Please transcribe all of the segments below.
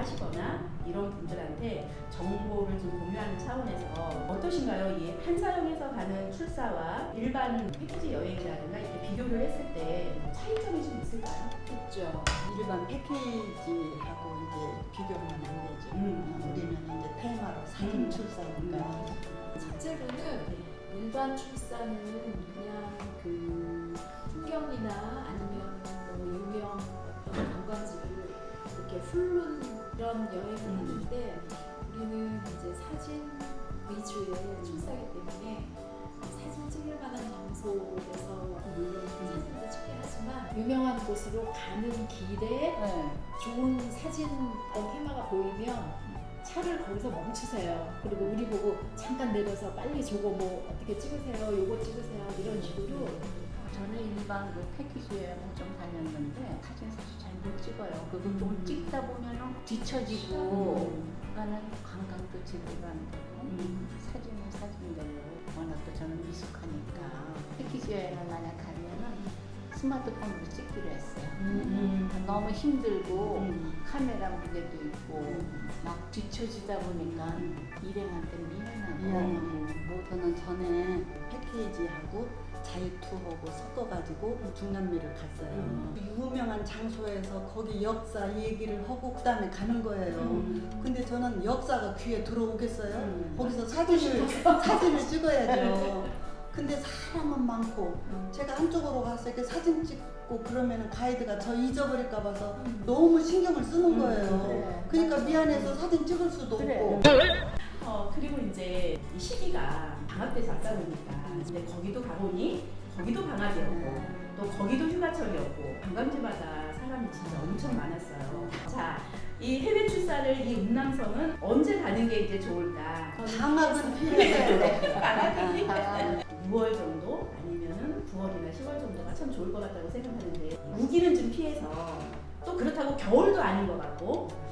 하시거나 이런 분들한테 정보를 좀 공유하는 차원에서 어떠신가요? 이 한사령에서 가는 출사와 일반 패키지 여행이라든가 이렇게 비교를 했을 때뭐 차이점이 좀 있을까요? 있죠. 일반 패키지하고 이제 비교하면 안 되죠. 음. 우리는 이제 테마로 사진 음. 출사니까. 첫째로는 일반 출산은 그냥 그 풍경이나 아니면 뭐 유명 어떤 관광지를 이렇게 훑는 그런 여행을 음. 하는데 우리는 이제 사진 위주의 출사기 때문에 사진 찍을 만한 장소에서 물론 사진도 찍게 하지만 유명한 곳으로 가는 길에 네. 좋은 사진 어떤 테마가 보이면 차를 거기서 멈추세요. 그리고 우리 보고 잠깐 내려서 빨리 저거 뭐 어떻게 찍으세요, 요거 찍으세요 이런 식으로 저는 일반 그 패키지 여행을 좀 다녔는데 사진 사실 잘 못 찍어요. 그거 좀 찍다 보면은 뒤처지고 그러니까는 관광도 제대로 안 되고 음. 사진은 사진대로 워낙 또 저는 미숙하니까 패키지 여행을 만약 가면은 스마트폰으로 찍기로 했어요. 음. 너무 힘들고 음. 카메라 무게도 있고 막 뒤처지다 보니까 일행한테 미안하고 미안하고 뭐 저는 전에 패키지하고 자유투하고 섞어가지고 중남미를 갔어요. 음. 유명한 장소에서 거기 역사 얘기를 하고 그다음에 가는 거예요. 음. 근데 저는 역사가 귀에 들어오겠어요? 음. 거기서 사진을 사진을 찍어야죠. 근데 사람은 많고 제가 한쪽으로 가서 이렇게 사진 찍고 그러면 가이드가 저 잊어버릴까 봐서 너무 신경을 쓰는 음, 거예요. 그러니까 미안해서 사진 찍을 수도. 없고. 어, 그리고 이제 이 시기가 방학 때 잡다 보니까 근데 거기도 가보니 거기도 방학이었고 또 거기도 휴가철이었고 관광지마다 사람이 진짜 엄청 많았어요. 자, 이 해외 출사를 이 운남성은 언제 가는 게 이제 좋을까? 방학은 필요해요. 방학이 6월 정도 아니면은 9월이나 10월 정도가 참 좋을 것 같다고 생각하는데 우기는 좀 피해서 또 그렇다고 겨울도 아닌 것 같고 음.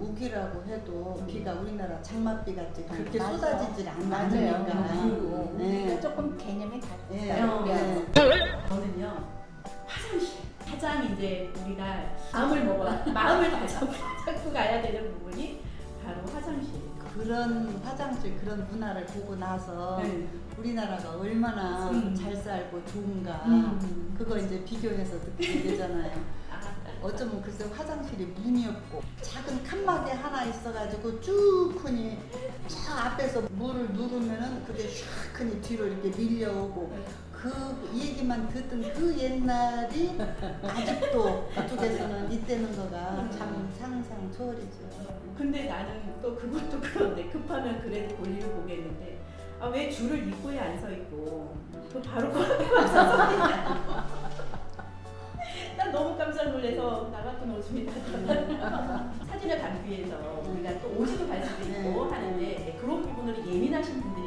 우기라고 해도 비가 우리나라 장맛비 같이 그렇게 맞아. 쏟아지질. 않으니까. 그리고 네. 우리가 조금 개념이 예, 다르다. 네. 저는요 화장실 가장 이제 우리가 마음을 먹어라 마음을 다잡고 잡고 가야 되는 부분이 바로 화장실. 그런 화장실 그런 문화를 보고 나서 네. 우리나라가 얼마나 음. 잘 살고 좋은가 음. 그거 이제 비교해서 느끼게 되잖아요. 아, 어쩌면 글쎄 화장실이 문이 없고 작은 칸막이 하나 있어가지고 쭉 크니 저 앞에서 물을 누르면은 그게 샥 크니 뒤로 이렇게 밀려오고 그 얘기만 듣던 그 옛날이 아직도 그쪽에서는 있다는 거가 참 상상 초월이죠. 근데 나는 또 그것도 그런데 급하면 그래도 볼일을 보겠는데 아 왜 줄을 입구에 안서 있고 그 바로 난 너무 깜짝 놀래서 나 같은 오줌이 사진을 담기 위해서 우리가 또 오줌을 갈 수도 있고 네. 하는데 그런 부분을 예민하신 분들